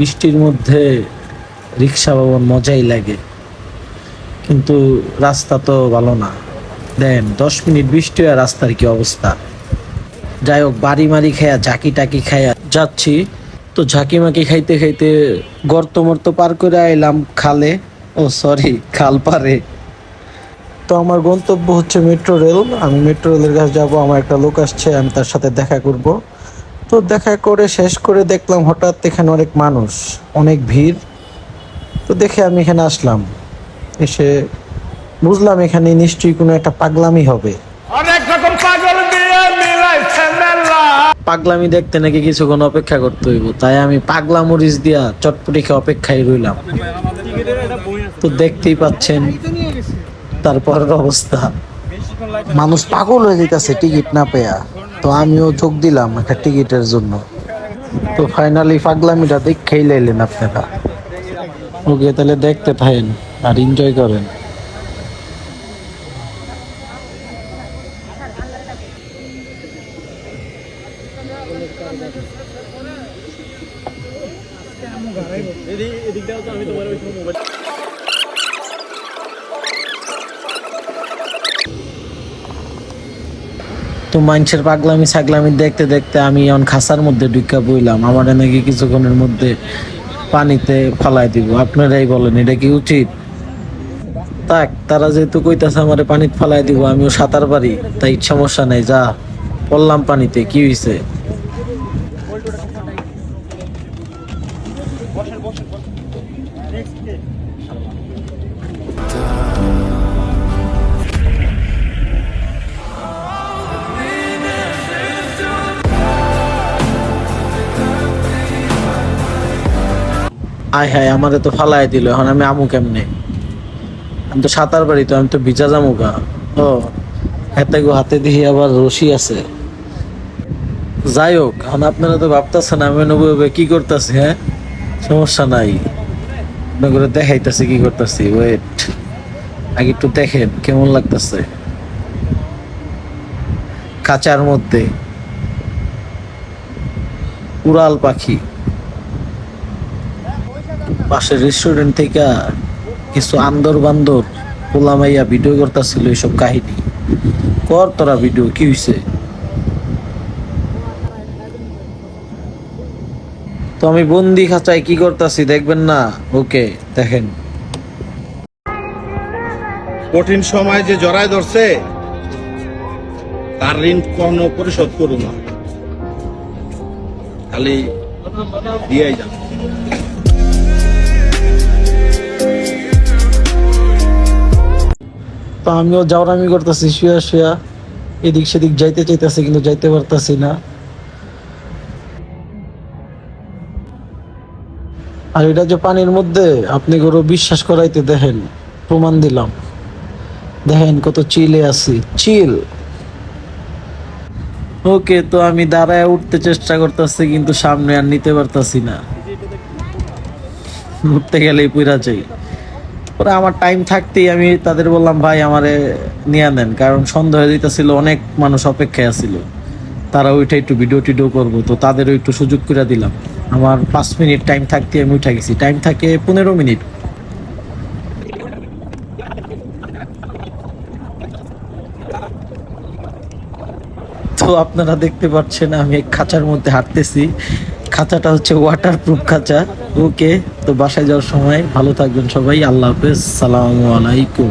বৃষ্টির মধ্যে রিক্সা বাবন মজাই লাগে। কিন্তু রাস্তা তো ভালো না। দেন দশ মিনিট বৃষ্টি আর রাস্তার কি অবস্থা? যাই হোক, বাড়ি মারি খায়া, ঝাঁকি টাকি খায়া যাচ্ছি। তো ঝাঁকি মাকি খাইতে খাইতে গর্ত মর্ত পার করে আইলাম খালে। ও সরি খাল পারে। তো আমার গন্তব্য হচ্ছে মেট্রো রেল। আমি মেট্রো রেলের কাছে যাব, আমার একটা লোক আসছে, আমি তার সাথে দেখা করব। তো দেখা করে শেষ করে দেখলাম হঠাৎ এখানে অনেক মানুষ অনেক ভিড়। তো দেখে আমি এখানে আসলাম। এসে বুঝলাম এখানে নিশ্চয়ই কোনো একটা পাগলামি হবে। অনেক রকম পাগল পাগলামি দেখতে নাকি কিছুক্ষণ অপেক্ষা করতে হইব। তাই আমি পাগলা মরিচ দিয়া চটপটি খেয়ে অপেক্ষায় রইলাম। তো দেখতেই পাচ্ছেন তারপরের অবস্থা। মানুষ পাগল হয়ে যেতেছে টিকিট না পেয়া। তো আমিও যোগ দিলাম একটা টিকিটের জন্য। তো ফাইনালি পাগলামিটা দেখেই লাইলেন আপনারা। ওকে তাহলে দেখতে থাকেন আর এনজয় করেন। তো মানুষের পাগলামি ছাগলামি দেখতে দেখতে আমি এখন খাসার মধ্যে ঢুকা বইলাম আমার নাকি কিছুক্ষণের মধ্যে পানিতে ফালাই দিব। আপনারাই বলেন, এটা কি উচিত? তাক তারা যেহেতু কইতাছে আমারে পানিতে ফালাই দিব, আমিও সাঁতার পারি, তাই সমস্যা নাই, যা। পড়লাম পানিতে, কি হইছে? আয় হায়, আমারে তো ফালাই দিল, এখন আমি আমু কেমনে? আমি তো সাঁতার পারি তো, আমি তো ভিজা যামু গা। ও, হাতে গো হাতে দিয়ে আবার রশি আছে। যাই হোক এখন আপনারা তো ভাবতেছেন, আমি অনুভবে কি করতেছি হ্যাঁ? সমস্যা নাই। আপনার দেখাইতেছি কি করতেছি ওয়েট আগে একটু দেখেন, কেমন লাগতেছে। কাঁচার মধ্যে। উড়াল পাখি। পাশের রেস্টুরেন্ট থেকে কিছু আন্দর বান্দর পোলামাইয়া ভিডিও করতেছিল এইসব কাহিনী। কর তোরা ভিডিও কি হয়েছে তো আমি বন্দি খাঁচায় কি করতেছি দেখবেন না? ওকে দেখেন। কঠিন সময় যে জড়ায় ধরছে, তার ঋণ কখনো পরিশোধ করু না। খালি দিয়াই যান। তো আমিও যাওরামি করতেছি, শুয়া শুয়া। এদিক সেদিক যাইতে চাইতেছি, কিন্তু যাইতে পারতাছি না। আর এটা যে পানির মধ্যে আপনি গরু বিশ্বাস করাইতে দেখেন, প্রমাণ দিলাম। দেখেন কত চিলে আছি, চিল। ওকে, তো আমি দাঁড়ায় উঠতে চেষ্টা করতেছি, কিন্তু সামনে আর নিতে পারতাছি না। উঠতে গেলেই পুরা যাই। পরে আমার টাইম থাকতেই আমি তাদের বললাম, ভাই, আমারে নিয়ে নেন। কারণ সন্দেহ যেতেছিল অনেক মানুষ অপেক্ষায় আছিল। তারা ওইটা একটু ভিডিও টিডিও করব, তো তাদেরও একটু সুযোগ করে দিলাম। আমার পাঁচ মিনিট টাইম থাকতে আমি উঠে গেছি। টাইম থাকে পনেরো মিনিট। তো আপনারা দেখতে পাচ্ছেন, আমি খাঁচার মধ্যে হাঁটতেছি। খাঁচাটা হচ্ছে ওয়াটার প্রুফ খাঁচা। ওকে তো বাসায় যাওয়ার সময় ভালো থাকবেন সবাই আল্লাহ হাফেজ সালামু আলাইকুম।